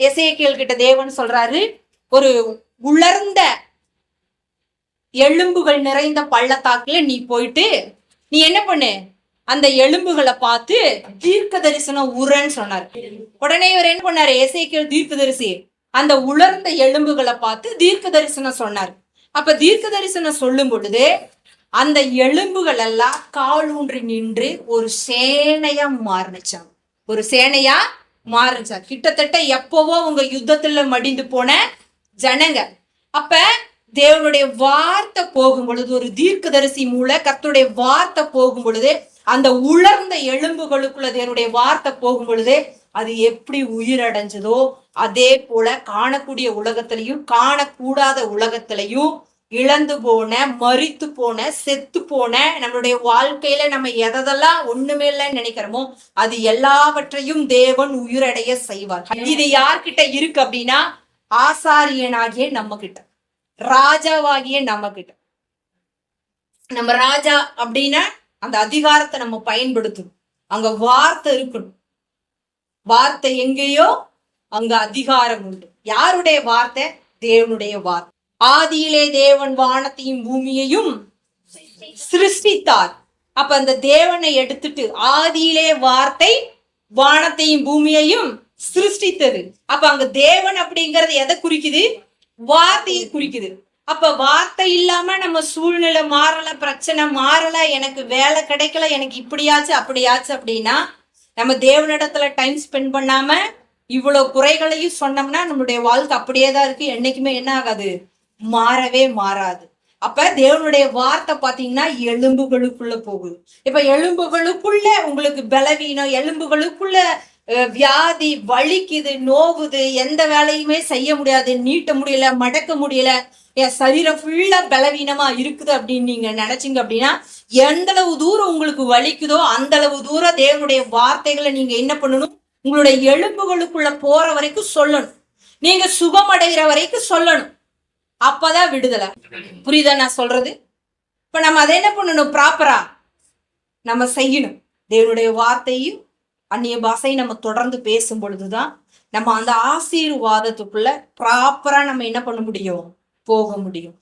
எசேக்கியல் கிட்ட தேவன் சொல்றாரு ஒரு உலர்ந்த எலும்புகள் நிறைந்த பள்ளத்தாக்குல நீ போயிட்டு நீ என்ன பண்ணு? அந்த எலும்புகளை பார்த்து தீர்க்க தரிசனம் உரன்னு சொன்னார். உடனே இவர் என்ன பண்ணாரு? எசேக்கியல் தீர்க்க தரிசி அந்த உலர்ந்த எலும்புகளை பார்த்து தீர்க்க தரிசனம் சொன்னார். அப்ப தீர்க்க தரிசனம் சொல்லும் பொழுது அந்த எலும்புகள் எல்லாம் காலூன்றி நின்று ஒரு சேனையா மாறுனுச்சாம். ஒரு சேனையா மாறுச்சா. கிட்டத்தட்ட எப்பவோ உங்க யுத்தத்துல மடிந்து போன ஜனங்க அப்ப தேவனுடைய வார்த்தை போகும் பொழுது ஒரு தீர்க்கதரிசி மூல கத்துடைய வார்த்தை போகும் பொழுது அந்த உலர்ந்த எலும்புகளுக்குள்ள தேவனுடைய வார்த்தை போகும் பொழுது அது எப்படி உயிரடைஞ்சதோ அதே போல காணக்கூடிய உலகத்திலையும் காணக்கூடாத உலகத்திலையும் இழந்து போன மறித்து போன செத்து போன நம்மளுடைய வாழ்க்கையில நம்ம எதெல்லாம் ஒண்ணுமே இல்லைன்னு நினைக்கிறோமோ அது எல்லாவற்றையும் தேவன் உயிரடைய செய்வார். இது யார்கிட்ட இருக்கு அப்படின்னா ஆசாரியனாகிய நம்ம கிட்ட ராஜாவாகிய நம்ம கிட்ட நம்ம ராஜா அப்படின்னா அந்த அதிகாரத்தை நம்ம பயன்படுத்தணும். அங்க வார்த்தை இருக்கணும். வார்த்தை எங்கேயோ அங்க அதிகாரம் உண்டு. யாருடைய வார்த்தை? தேவனுடைய வார்த்தை. ஆதியிலே தேவன் வானத்தையும் பூமியையும் சிருஷ்டித்தார். அப்ப அந்த தேவனை எடுத்துட்டு ஆதியிலே வார்த்தை வானத்தையும் பூமியையும் சிருஷ்டித்தது. அப்ப அங்க தேவன் அப்படிங்கறது எதை குறிக்குது? வார்த்தையை குறிக்குது. அப்ப வார்த்தை இல்லாம நம்ம சூழ்நிலை மாறல பிரச்சனை மாறல எனக்கு வேலை கிடைக்கல எனக்கு இப்படியாச்சு அப்படியாச்சு அப்படின்னா நம்ம தேவனிடத்துல டைம் ஸ்பெண்ட் பண்ணாம இவ்வளவு குறைகளையும் சொன்னோம்னா நம்மளுடைய வாழ்க்கை அப்படியே தான் இருக்கு. என்னைக்குமே என்ன ஆகாது? மாறவே மாறாது. அப்ப தேவனுடைய வார்த்தை பாத்தீங்கன்னா எலும்புகளுக்குள்ள போகுது. இப்ப எலும்புகளுக்குள்ள உங்களுக்கு பலவீனம் எலும்புகளுக்குள்ள வியாதி வலிக்குது நோவுது எந்த வேலையுமே செய்ய முடியாது நீட்ட முடியல மடக்க முடியல என் சரீரம் ஃபுல்லா பலவீனமா இருக்குது அப்படின்னு நீங்க நினைச்சீங்க அப்படின்னா எந்த அளவு தூரம் உங்களுக்கு வலிக்குதோ அந்த அளவு தூரம் தேவனுடைய வார்த்தைகளை நீங்க என்ன பண்ணணும்? உங்களுடைய எலும்புகளுக்குள்ள போற வரைக்கும் சொல்லணும். நீங்க சுகம் அடைகிற வரைக்கும் சொல்லணும். அப்பதான் விடுதலை. புரியுதா நான் சொல்றது? இப்ப நம்ம அதை என்ன பண்ணணும்? ப்ராப்பரா நம்ம செய்யணும். தேவனுடைய வார்த்தையும் அந்நிய பாஷையும் நம்ம தொடர்ந்து பேசும் பொழுதுதான் நம்ம அந்த ஆசீர்வாதத்துக்குள்ள ப்ராப்பரா நம்ம என்ன பண்ண முடியும்? போக முடியும்.